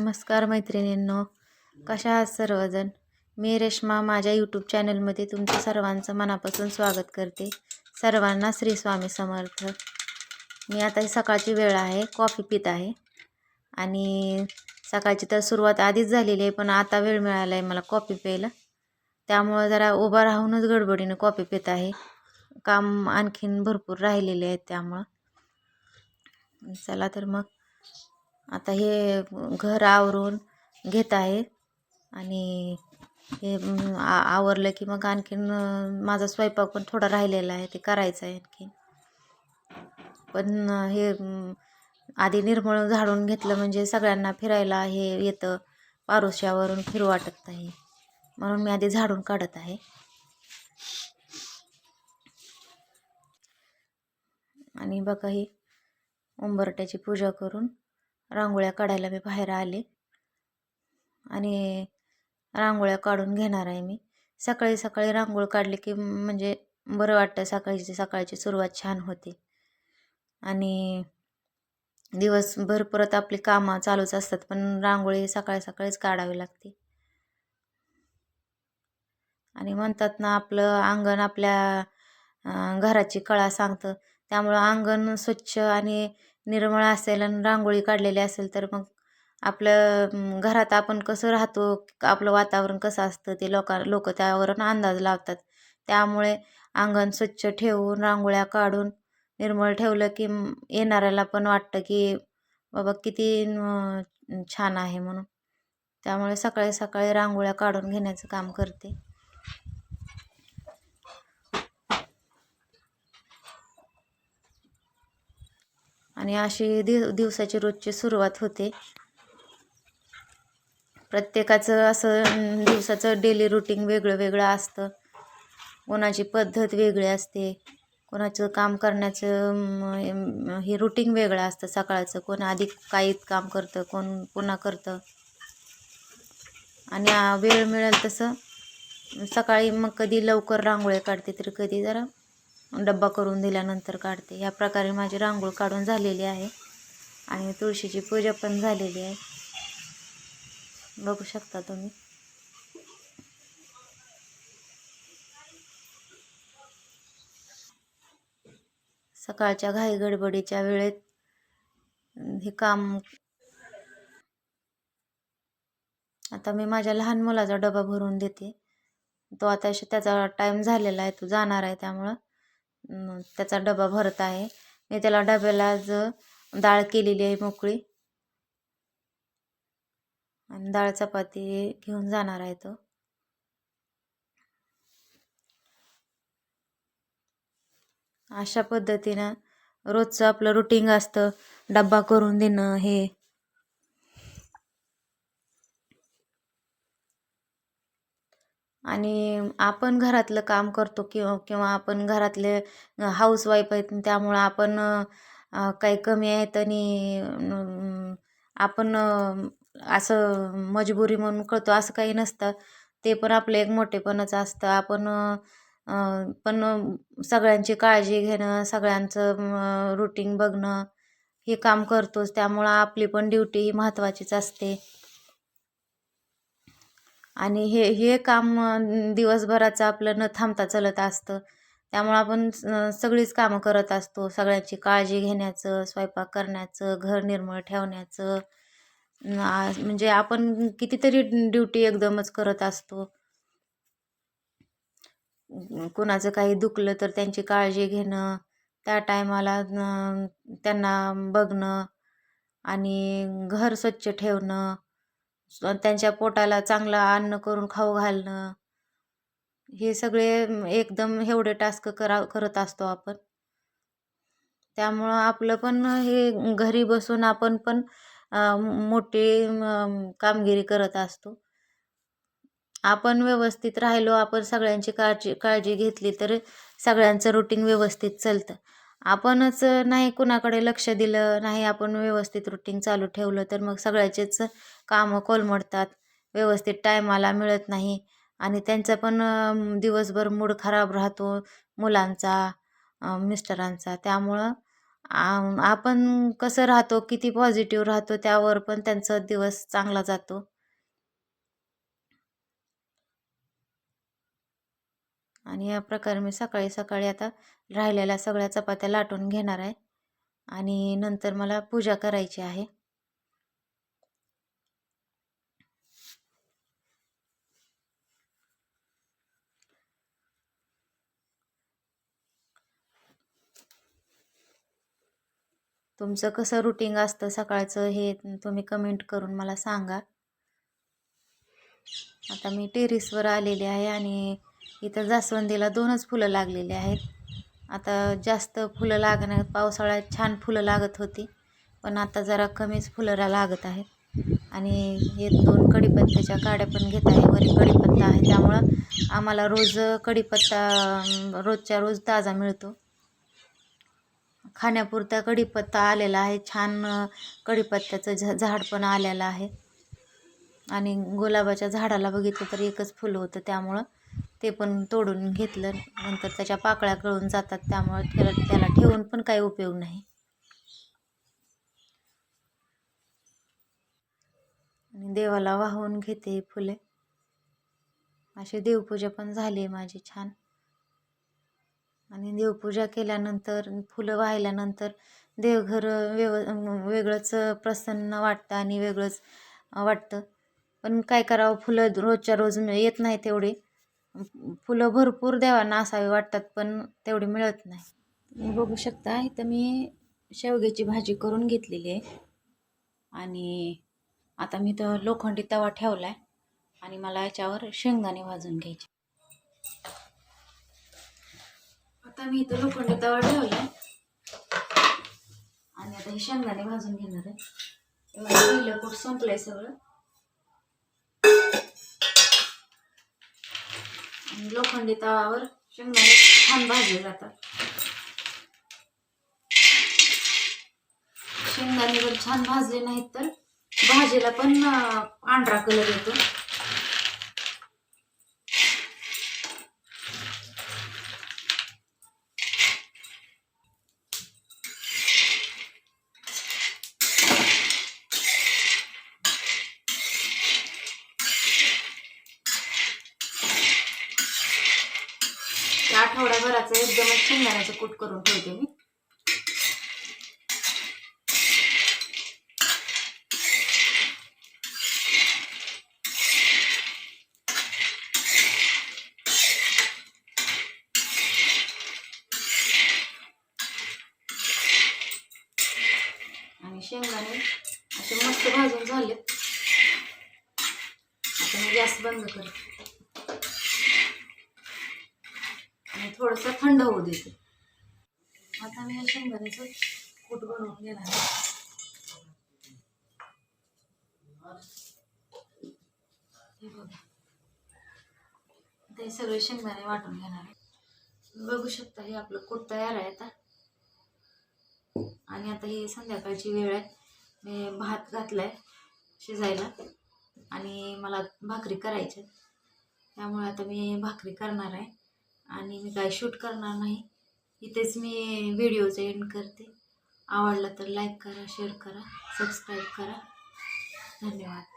नमस्कार मैत्रिणींनो कशा आहात सर्वजण? मी रेश्मा माझ्या यूट्यूब चॅनलमध्ये तुमचं सर्वांचं मनापासून स्वागत करते. सर्वांना श्री स्वामी समर्थ. मी आता ही सकाळची वेळ आहे कॉफी पित आहे. आणि सकाळची तर सुरुवात आधीच झालेली आहे पण आता वेळ मिळाला आहे मला कॉफी प्यायला. त्यामुळं जरा उभा राहूनच गडबडीनं कॉफी पित आहे. काम आणखीन भरपूर राहिलेले आहेत त्यामुळं. चला तर मग. आता हे घर आवरून घेत आहे आणि हे आ आवरलं की मग आणखीन माझा स्वयंपाक पण थोडा राहिलेला आहे ते करायचं आहे आणखीन. पण हे आधी निर्मळ झाडून घेतलं म्हणजे सगळ्यांना फिरायला हे येतं. पारोश्यावरून फिरू वाटत नाही. म्हणून मी आधी झाडून काढत आहे. आणि बघा ही उंबरट्याची पूजा करून रांगोळ्या काढायला मी बाहेर आले. आणि रांगोळ्या काढून घेणार आहे मी. सकाळी सकाळी रांगोळ काढली की म्हणजे बरं वाटतं सकाळची सकाळची सुरुवात छान होते. आणि दिवसभर परत आपली कामं चालूच असतात पण रांगोळी सकाळी सकाळीच काढावी लागते. आणि म्हणतात ना आपलं अंगण आपल्या घराची कळा सांगतं. त्यामुळं अंगण स्वच्छ आणि निर्मळ असेल आणि रांगोळी काढलेली असेल तर मग आपलं घरात आपण कसं राहतो आपलं वातावरण कसं असतं ते लोका लोक त्यावरून अंदाज लावतात. त्यामुळे अंगण स्वच्छ ठेवून रांगोळ्या काढून निर्मळ ठेवलं की येणाऱ्याला पण वाटतं की बाबा किती छान आहे म्हणून. त्यामुळे सकाळी सकाळी रांगोळ्या काढून घेण्याचं काम करते. आणि अशी दिव दिवसाची रोजची सुरुवात होते. प्रत्येकाचं असं दिवसाचं डेली रुटीन वेगळं वेगळं असतं. कोणाची पद्धत वेगळी असते. कोणाचं काम करण्याचं हे रुटीन वेगळं असतं सकाळचं. कोण आधी काही काम करतं कोण पुन्हा करतं. आणि वेळ मिळेल तसं सकाळी मग कधी लवकर रांगोळ्या काढते तर कधी जरा डब्बा करून दिल्यानंतर काढते. ह्या प्रकारे माझी रांगोळ काढून झालेली आहे आणि तुळशीची पूजा पण झालेली आहे. बघू शकता तुम्ही. सकाळच्या घाई गडबडीच्या वेळेत हे काम आता मी माझ्या लहान मुलाचा डबा भरून देते. तो आता श- त्याचा टाईम झालेला आहे. तो जाणार आहे त्यामुळं. त्याचा डबा भरत आहे. मी त्याला डब्याला आज डाळ केलेली आहे मोकळी. आणि डाळ चपाती घेऊन जाणार आहे तो. अशा पद्धतीनं रोजचं आपलं रुटीन असतं. डब्बा करून देणं हे. आणि आपण घरातलं काम करतो किंवा किंवा आपण घरातले हाऊसवाईफ आहेत त्यामुळं आपण काही कमी आहेत आणि आपण असं मजबुरी म्हणून करतो असं काही नसतं. ते पण आपलं एक मोठेपणच असतं. आपण पण सगळ्यांची काळजी घेणं सगळ्यांचं रुटीन बघणं हे काम करतोच. त्यामुळं आपली पण ड्युटी ही महत्त्वाचीच असते. आणि हे हे काम दिवसभराचं आपलं न थांबता चालत असतं. त्यामुळं आपण स- सगळीच कामं करत असतो. सगळ्यांची काळजी घेण्याचं स्वयंपाक करण्याचं घर निर्मळ ठेवण्याचं. म्हणजे आपण कितीतरी ड्युटी एकदमच करत असतो. कुणाचं काही दुखलं तर त्यांची काळजी घेणं त्या टायमाला त्यांना बघणं आणि घर स्वच्छ ठेवणं. त्यांच्या पोटाला चांगलं अन्न करून खाऊ घालणं. हे सगळे एकदम एवढे टास्क करा करत असतो आपण. त्यामुळं आपलं पण हे घरी बसून आपण पण मोठी कामगिरी करत असतो. आपण व्यवस्थित राहिलो आपण सगळ्यांची काळजी काळजी घेतली तर सगळ्यांचं रुटीन व्यवस्थित चालतं. आपणच नाही कुणाकडे लक्ष दिलं नाही आपण व्यवस्थित रुटीन चालू ठेवलं तर मग सगळ्याचेच कामं कोलमडतात. व्यवस्थित टायमाला मिळत नाही आणि त्यांचा पण दिवसभर मूड खराब राहतो मुलांचा मिस्टरांचा त्यामुळं आपण कसं राहतो किती पॉझिटिव्ह राहतो त्यावर पण त्यांचा दिवस चांगला जातो. आणि या प्रकारे मी सकाळी सकाळी आता राहिलेल्या सगळ्या चपात्या लाटून घेणार आहे. आणि नंतर मला पूजा करायची आहे. तुमचं कसं रुटीन असतं सकाळचं हे तुम्ही कमेंट करून मला सांगा. आता मी टेरिसवर आलेले आहे आणि इथं जास्वंदीला दोनच फुलं लागलेली आहेत. आता जास्त फुलं लागणार पावसाळ्यात छान फुलं लागत होती पण आता जरा कमीच फुलं लागत आहेत. आणि हे दोन कढीपत्त्याच्या काड्या पण घेत आहे वरी कढीपत्ता आहे त्यामुळं आम्हाला रोज कढीपत्ता रोजच्या रोज ताजा मिळतो. खाण्यापुरता कढीपत्ता आलेला आहे छान कढीपत्त्याचं झ झाड पण आलेलं आहे. आणि गुलाबाच्या झाडाला बघितलं तर एकच फुलं होतं त्यामुळं ते पण तोडून घेतलं. नंतर त्याच्या पाकळ्या गळून जातात. त्यामुळे त्याला त्याला ठेवून पण काही उपयोग नाही. आणि देवाला वाहून घेते ही फुले. अशी देवपूजा पण झाली आहे माझी छान. आणि देवपूजा केल्यानंतर फुलं वाहिल्यानंतर देवघर वेव वेगळंच प्रसन्न वाटतं आणि वेगळंच वाटतं. पण काय करावं? फुलं रोजच्या रोज येत नाही तेवढी फुलं भरपूर देवांना असावी वाटतात पण तेवढी मिळत नाही. तुम्ही बघू शकता इथं मी शेवग्याची भाजी करून घेतलेली आहे. आणि आता मी तर लोखंडी तवा ठेवला आहे आणि मला याच्यावर शेंगदाणे भाजून घ्यायचे. आता मी इथं लोखंडी तवा ठेवला आहे आणि आता हे शेंगदाणे भाजून घेणार आहे. माझं पहिलं कोट आहे सगळं. आणि लोखंडी तवावर शेंगदाणे छान भाजले जातात. शेंगदाणे जर छान भाजले नाहीत तर भाजीला पण पांढरा कलर येतो त्या आठवड्याभराचं एकदमच शेंगदाण्याचं कूट करून ठेवते मी. आणि शेंगदाणे असे मस्त भाजून झाले आता मी गॅस बंद करते. आणि थोडंसं थंड होऊ देते. आता मी या शेंगदाण्याचं कूट बनवून घेणार आहे. हे बघा. सगळे शेंगदाणे वाटून घेणार आहे. बघू शकता हे आपलं कूट तयार आहे आता. आणि आता ही संध्याकाळची वेळ आहे. मी भात घातलाय शिजायला. आणि मला भाकरी करायची आहे. त्यामुळे आता मी भाकरी करणार आहे. आणि मी काय शूट करणार नाही. इथेच मी व्हिडिओचं एंड करते. आवडला तर लाईक करा शेअर करा सबस्क्राईब करा. धन्यवाद.